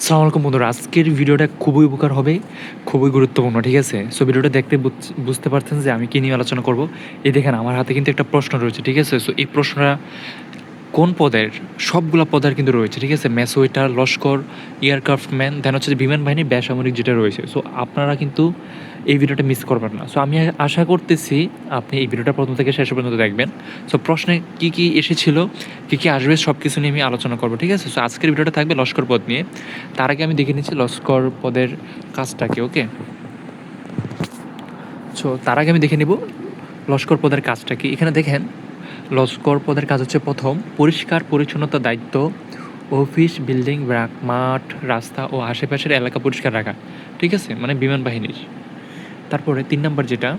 আসসালামু আলাইকুম বন্ধুরা, আজকের ভিডিওটা খুবই উপকার হবে, খুবই গুরুত্বপূর্ণ, ঠিক আছে? সো ভিডিওটা দেখতে বুঝ- বুঝতে পারছেন যে আমি কী নিয়ে আলোচনা করব। এই দেখেন, আমার হাতে কিন্তু একটা প্রশ্ন রয়েছে, ঠিক আছে? সো এই প্রশ্নটা কোন পদের, সবগুলো পদের কিন্তু রয়েছে, ঠিক আছে? ম্যাসোয়েটার লস্কর, এয়ারক্রাফটম্যান দেন হচ্ছে বিমান বাহিনী বেসামরিক যেটা রয়েছে। সো আপনারা কিন্তু এই ভিডিওটা মিস করবেন না। সো আমি আশা করতেছি আপনি এই ভিডিওটা প্রথম থেকে শেষ পর্যন্ত দেখবেন। সো প্রশ্নে কী কী এসেছিল, কী কী আসবে সব কিছু নিয়ে আমি আলোচনা করব, ঠিক আছে? সো আজকের ভিডিওটা থাকবে লস্কর পদ নিয়ে। তার আগে আমি দেখে নিচ্ছি লস্কর পদের কাজটাকে ওকে সো তার আগে আমি দেখে নিব লস্কর পদের কাজটা কি। এখানে দেখেন, লস্কর পদের কাজ হচ্ছে প্রথম, পরিষ্কার পরিচ্ছন্নতার দায়িত্ব, অফিস, বিল্ডিং মাঠ, রাস্তা ও আশেপাশের এলাকা পরিষ্কার রাখা, ঠিক আছে? মানে বিমান বাহিনীর। তারপরে তিন নম্বর যেটা,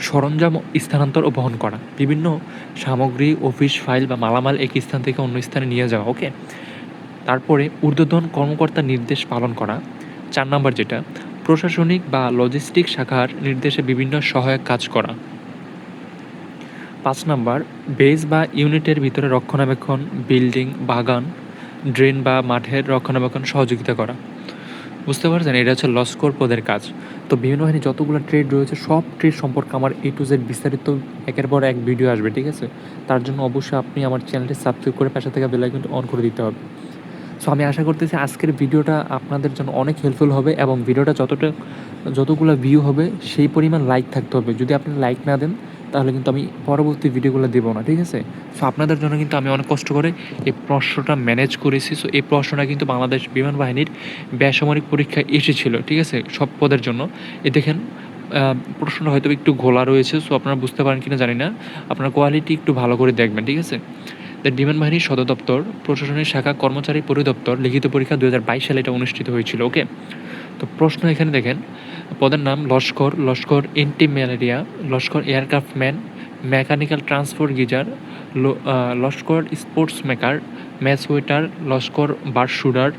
সরঞ্জাম স্থানান্তর ও বহন করা। বিভিন্ন সামগ্রী, অফিস, ফাইল বা মালামাল এক স্থান থেকে অন্য স্থানে নিয়ে যাওয়া, ওকে? তারপরে ঊর্ধ্বতন কর্মকর্তার নির্দেশ পালন করা। চার নম্বর যেটা, প্রশাসনিক বা লজিস্টিক শাখার নির্দেশে বিভিন্ন সহায়ক কাজ করা। পাঁচ নম্বর বেজ বা ইউনিটের ভিতরে রক্ষণাবেক্ষণ বিল্ডিং বাগান ড্রেন বা মাঠের রক্ষণাবেক্ষণ সহযোগিতা করা। বুঝতে পারছেন? এটা হচ্ছে লস্কর পদের কাজ। তো বিভিন্ন বাহিনী যতগুলো ট্রেড রয়েছে, সব ট্রেড সম্পর্কে আমার এ টু জেড বিস্তারিত একের পর এক ভিডিও আসবে, ঠিক আছে? তার জন্য অবশ্যই আপনি আমার চ্যানেলটি সাবস্ক্রাইব করে পাশে থেকে বেলাইকনটি অন করে দিতে হবে। সো আমি আশা করতেছি আজকের ভিডিওটা আপনাদের জন্য অনেক হেল্পফুল হবে এবং ভিডিওটা যতটা, যতগুলো ভিউ হবে, সেই পরিমাণ লাইক থাকতে হবে। যদি আপনি লাইক না দেন তাহলে কিন্তু আমি পরবর্তী ভিডিওগুলো দেবো না, ঠিক আছে? সো আপনাদের জন্য কিন্তু আমি অনেক কষ্ট করে এই প্রশ্নটা ম্যানেজ করেছি। সো এই প্রশ্নটা কিন্তু বাংলাদেশ বিমান বাহিনীর বেসামরিক পরীক্ষায় এসেছিল, ঠিক আছে? সব পদের জন্য। এ দেখেন প্রশ্নটা হয়তো একটু ঘোলা রয়েছে সো আপনারা বুঝতে পারেন কিনা জানি না। আপনার কোয়ালিটি একটু ভালো করে দেখবেন, ঠিক আছে? দ্য বিমান বাহিনীর সদর দপ্তর, প্রশাসনিক শাখা, কর্মচারী পরিদপ্তর লিখিত পরীক্ষা দু হাজার বাইশ সালে এটা অনুষ্ঠিত হয়েছিল ওকে তো প্রশ্ন এখানে দেখেন পদের নাম লস্কর লস্কর এন্টি ম্যালেরিয়া লস্কর aircraft man, mechanical transport geyser লস্কর স্পোর্টস মেকার, ম্যাচ ওয়েটার, লস্কর বার শুডার,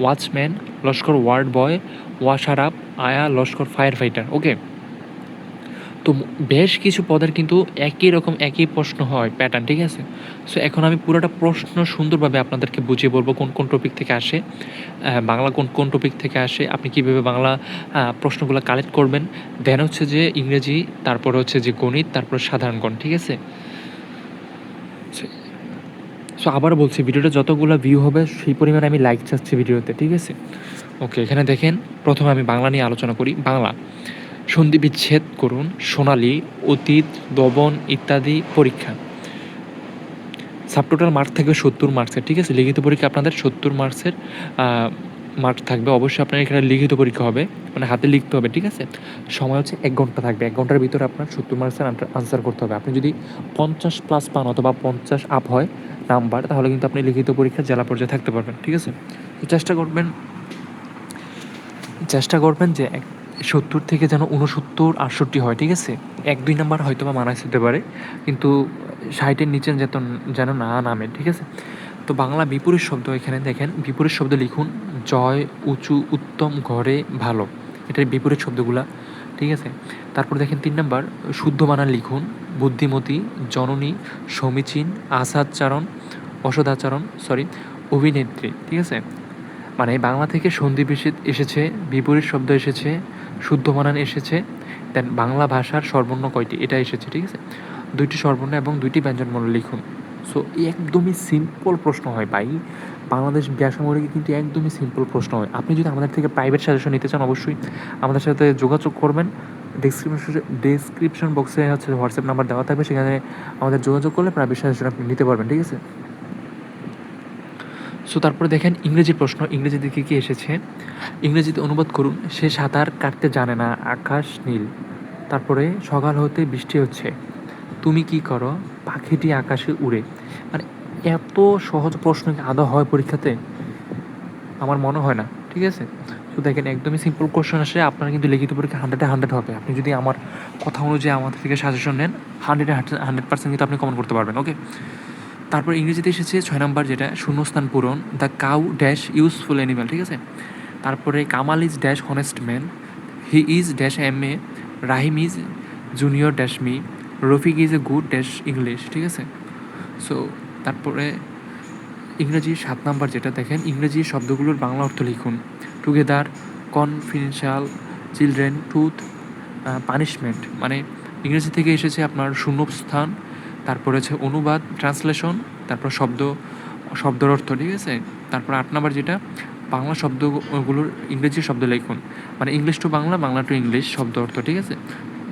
ওয়াচম্যান, লস্কর ওয়ার্ড বয়, ওয়াশার আপ, আয়া, লস্কর ফায়ার ফাইটার। ওকে? তো বেশ কিছু পদের কিন্তু একই রকম, একই প্রশ্ন হয় প্যাটার্ন ঠিক আছে? সো এখন আমি পুরোটা প্রশ্ন সুন্দরভাবে আপনাদেরকে বুঝিয়ে বলব কোন কোন টপিক থেকে আসে বাংলা কোন কোন টপিক থেকে আসে, আপনি কীভাবে বাংলা প্রশ্নগুলো কালেক্ট করবেন দেন হচ্ছে যে ইংরেজি, তারপর হচ্ছে যে গণিত, তারপর সাধারণ গণ ঠিক আছে? সো আবার বলছি, ভিডিওটা যতগুলো ভিউ হবে, সেই পরিমাণে আমি লাইক চাচ্ছি ভিডিওতে, ঠিক আছে? ওকে এখানে দেখেন, প্রথমে আমি বাংলা নিয়ে আলোচনা করি, বাংলা। সন্ধি বিচ্ছেদ করুন, সোনালি, অতীত, দবন ইত্যাদি পরীক্ষা। সাবটোটাল মার্ক থাকবে সত্তর মার্কসের, ঠিক আছে? লিখিত পরীক্ষা আপনাদের সত্তর মার্কসের মার্ক থাকবে। অবশ্যই আপনার এখানে লিখিত পরীক্ষা হবে মানে হাতে লিখতে হবে, ঠিক আছে? সময় হচ্ছে এক ঘণ্টা থাকবে। এক ঘণ্টার ভিতরে আপনার সত্তর মার্কসের আনসার করতে হবে। আপনি যদি পঞ্চাশ প্লাস পান অথবা পঞ্চাশ আপ হয়, নাম্বার, তাহলে কিন্তু আপনি লিখিত পরীক্ষা জেলা পর্যায়ে থাকতে পারবেন, ঠিক আছে? চেষ্টা করবেন চেষ্টা করবেন যে সত্তর থেকে যেন উনসত্তর আটষট্টি হয়, ঠিক আছে? এক, দুই নাম্বার হয়তো বা মানায় যেতে পারে, কিন্তু ষাটের নিচে যেত যেন না নামে, ঠিক আছে? তো বাংলা বিপরীত শব্দ এখানে দেখেন বিপরীত শব্দ লিখুন, জয় উঁচু উত্তম ঘরে ভালো এটার বিপরীত শব্দগুলা, ঠিক আছে? তারপর দেখেন তিন নাম্বার, শুদ্ধ বানান লিখুন, বুদ্ধিমতী, জননী, সমীচীন আচারণ অসদাচরণ সরি অভিনেত্রী, ঠিক আছে? মানে বাংলা থেকে সন্ধি এসেছে, বিপরীত শব্দ এসেছে, শুদ্ধ বানান এসেছে, দেন বাংলা ভাষার সর্বর্ণ কয়টি, এটা এসেছে, ঠিক আছে? দুইটি সর্বর্ণ এবং দুইটি ব্যঞ্জনবর্ণ লিখুন। সো একদমই সিম্পল প্রশ্ন হয় ভাই। বাংলাদেশ বেসামরিকে কিন্তু একদমই সিম্পল প্রশ্ন হয়। আপনি যদি আমাদের থেকে প্রাইভেট সাজেশন নিতে চান, অবশ্যই আমাদের সাথে যোগাযোগ করবেন। ডেসক্রিপশন ডেসক্রিপশন বক্সে হচ্ছে হোয়াটসঅ্যাপ নাম্বার দেওয়া থাকবে। সেখানে আমাদের যোগাযোগ করলে প্রাইভেট সাজেশন আপনি নিতে পারবেন, ঠিক আছে? সো তারপরে দেখেন ইংরেজি প্রশ্ন, ইংরেজি দিকে কি এসেছে? ইংরেজিতে অনুবাদ করুন, সে সাঁতার কাটতে জানে না, আকাশ নীল। তারপরে, সকাল হতে বৃষ্টি হচ্ছে। তুমি কি করো? পাখিটি আকাশে উড়ে। মানে এত সহজ প্রশ্ন কি আদৌ হয় পরীক্ষাতে? আমার মনে হয় না, ঠিক আছে? তো দেখেন, একদমই সিম্পল কোশ্চেন আসে, আপনার কিন্তু লিখিত পরীক্ষা হান্ড্রেডে হান্ড্রেড হবে। আপনি যদি আমার কথা অনুযায়ী আমাদের থেকে সাজেশন নেন হান্ড্রেডে হান্ড্রেড পার্সেন্ট কিন্তু আপনি কমেন্ট করতে পারবেন ওকে তারপর ইংরেজিতে এসেছে ছয় নম্বর, যেটা শূন্যস্থান পূরণ, the cow dash useful animal, ঠিক আছে? তারপরে Kamal is dash honest man, he is dash M A, Rahim is junior dash me, Rafiq is a good dash English, ঠিক আছে? সো, তারপরে ইংরেজি সাত নাম্বার যেটা দেখেন, ইংরেজি শব্দগুলোর বাংলা অর্থ লিখুন। Together confidential children tooth punishment মানে ইংরেজি থেকে এসেছে আপনার শূন্যস্থান তারপর হচ্ছে অনুবাদ ট্রান্সলেশন তারপর শব্দ, শব্দর অর্থ, ঠিক আছে? তারপর আট নাম্বার যেটা, বাংলা শব্দগুলোর ইংরেজি শব্দ লেখুন। মানে English to Bangla Bangla to English শব্দ অর্থ, ঠিক আছে?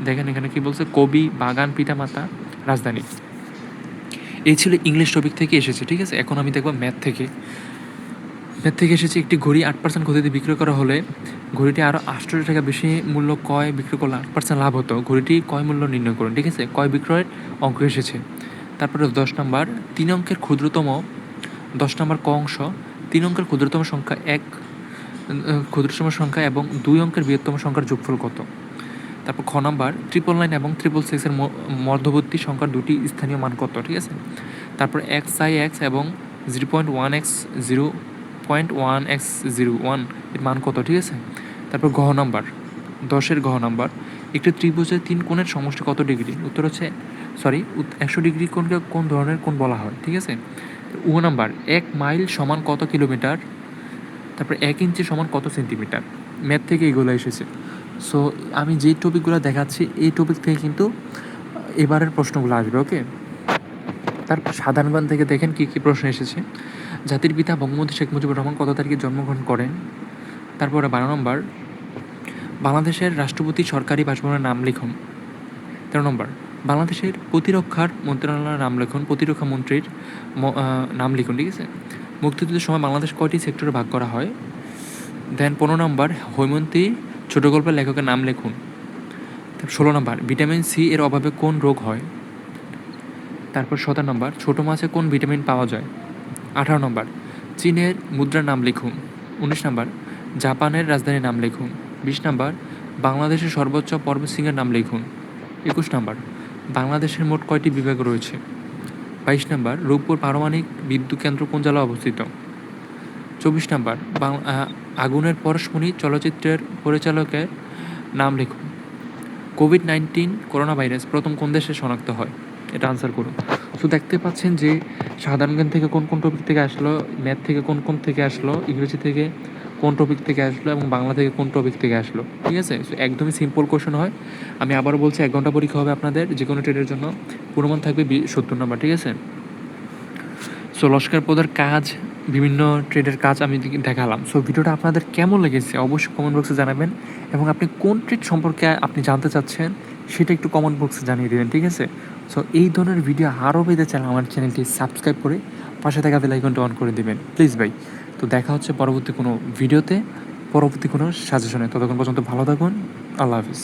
দেখেন এখানে কি বলছে? কবি, বাগান, পিতামাতা, রাজধানী। এই ছিল ইংলিশ টপিক থেকে এসেছে, ঠিক আছে? এখন আমি দেখব ম্যাথ থেকে। ম্যাথ থেকে এসেছে একটি ঘড়ি, আট পার্সেন্ট গতিতে বিক্রয় করা হলে ঘড়িটি আরও আটশো টাকা বেশি মূল্য কয় বিক্রয় করলে আট পার্সেন্ট লাভ হতো। ঘড়িটি কয় মূল্য নির্ণয় করুন, ঠিক আছে? কয় বিক্রয়ের অঙ্ক এসেছে। তারপরে দশ নম্বর, তিন অঙ্কের ক্ষুদ্রতম দশ নম্বর ক অংশ, তিন অঙ্কের ক্ষুদ্রতম সংখ্যা এক, ক্ষুদ্রতম সংখ্যা এবং দুই অঙ্কের বৃহত্তম সংখ্যার যোগফল কত? তারপর খ নাম্বার ট্রিপল নাইন এবং ট্রিপল সিক্সের মধ্যবর্তী সংখ্যার দুটি স্থানীয় মান কত, ঠিক আছে? তারপর এক্স আই এক্স এবং zero point one x zero point one x zero ওয়ানের মান কত, ঠিক আছে? তারপর গহ নাম্বার, দশের গহ নাম্বার, একটি ত্রিভুজের তিন কোণের সমষ্টি কত ডিগ্রি? উত্তর হচ্ছে সরি একশো ডিগ্রি কোণকে কোন ধরনের কোণ বলা হয়, ঠিক আছে? উ নাম্বার, এক মাইল সমান কত কিলোমিটার? তারপর এক ইঞ্চি সমান কত সেন্টিমিটার? ম্যাথ থেকে এগুলো এসেছে। সো আমি যে টপিকগুলো দেখাচ্ছি, এই টপিক থেকে কিন্তু, এবারের প্রশ্নগুলো আসবে ওকে তারপর সাধারণ থেকে দেখেন কী কী প্রশ্ন এসেছে। জাতির পিতা বঙ্গবন্ধু শেখ মুজিবুর রহমান কত তারিখে জন্মগ্রহণ করেন? তারপরে বারো নম্বর, বাংলাদেশের রাষ্ট্রপতি সরকারি বাসভবনের নাম লিখুন। তেরো নম্বর, বাংলাদেশের প্রতিরক্ষার মন্ত্রণালয়ের নাম লিখুন, প্রতিরক্ষা মন্ত্রীর নাম লিখুন, ঠিক আছে? মুক্তিযুদ্ধের সময় বাংলাদেশ কয়টি সেক্টরে ভাগ করা হয়? দেন পনেরো নম্বর, হৈমন্তী ছোট গল্পের লেখকের নাম লিখুন। ষোলো নম্বর, ভিটামিন সি এর অভাবে কোন রোগ হয়? তারপর সতেরো নম্বর, ছোটো মাছে কোন ভিটামিন পাওয়া যায়? আঠারো নম্বর। চীনের মুদ্রার নাম লিখুন। উনিশ নম্বর, জাপানের রাজধানীর নাম লিখুন। বিশ নম্বর, বাংলাদেশের সর্বোচ্চ পর্বতশৃঙ্গের নাম লিখুন। একুশ নম্বর, বাংলাদেশের মোট কয়টি বিভাগ রয়েছে? বাইশ নম্বর, রূপপুর পারমাণবিক বিদ্যুৎ কেন্দ্র কোন জেলায় অবস্থিত? চব্বিশ নম্বর আগুনের পরশমণি চলচ্চিত্রের পরিচালকের নাম লিখুন। কোভিড নাইন্টিন করোনা ভাইরাস প্রথম কোন দেশে শনাক্ত হয়? এটা আনসার করুন। তো দেখতে পাচ্ছেন যে সাধারণ জ্ঞান থেকে কোন কোন টপিক থেকে আসলো ম্যাথ থেকে কোন কোন থেকে আসলো ইংরেজি থেকে কোন টপিক থেকে আসলো এবং বাংলা থেকে কোন টপিক থেকে আসলো ঠিক আছে? So, একদমই সিম্পল কোশ্চেন হয়। আমি আবারও বলছি এক ঘণ্টা পরীক্ষা হবে আপনাদের যে কোনো ট্রেডের জন্য। পুরোমান থাকবে সত্তর নম্বর ঠিক আছে? সো লস্কর পদের কাজ বিভিন্ন ট্রেডের কাজ আমি দেখালাম। সো ভিডিওটা আপনাদের কেমন লেগেছে? অবশ্যই কমেন্ট বক্সে জানাবেন। এবং আপনি কোন ট্রেড সম্পর্কে আপনি জানতে চাচ্ছেন? সেটা একটু কমেন্ট বক্সে জানিয়ে দেবেন, ঠিক আছে? সো এই ধরনের ভিডিও আরও পেতে চান আমার চ্যানেলটি সাবস্ক্রাইব করে পাশে থাকা বেলাইকনটা অন করে দেবেন প্লিজ ভাই। তো দেখা হচ্ছে পরবর্তী কোনো ভিডিওতে পরবর্তী কোনো সাজেশনে ততক্ষণ পর্যন্ত ভালো থাকুন, আল্লাহ হাফিজ।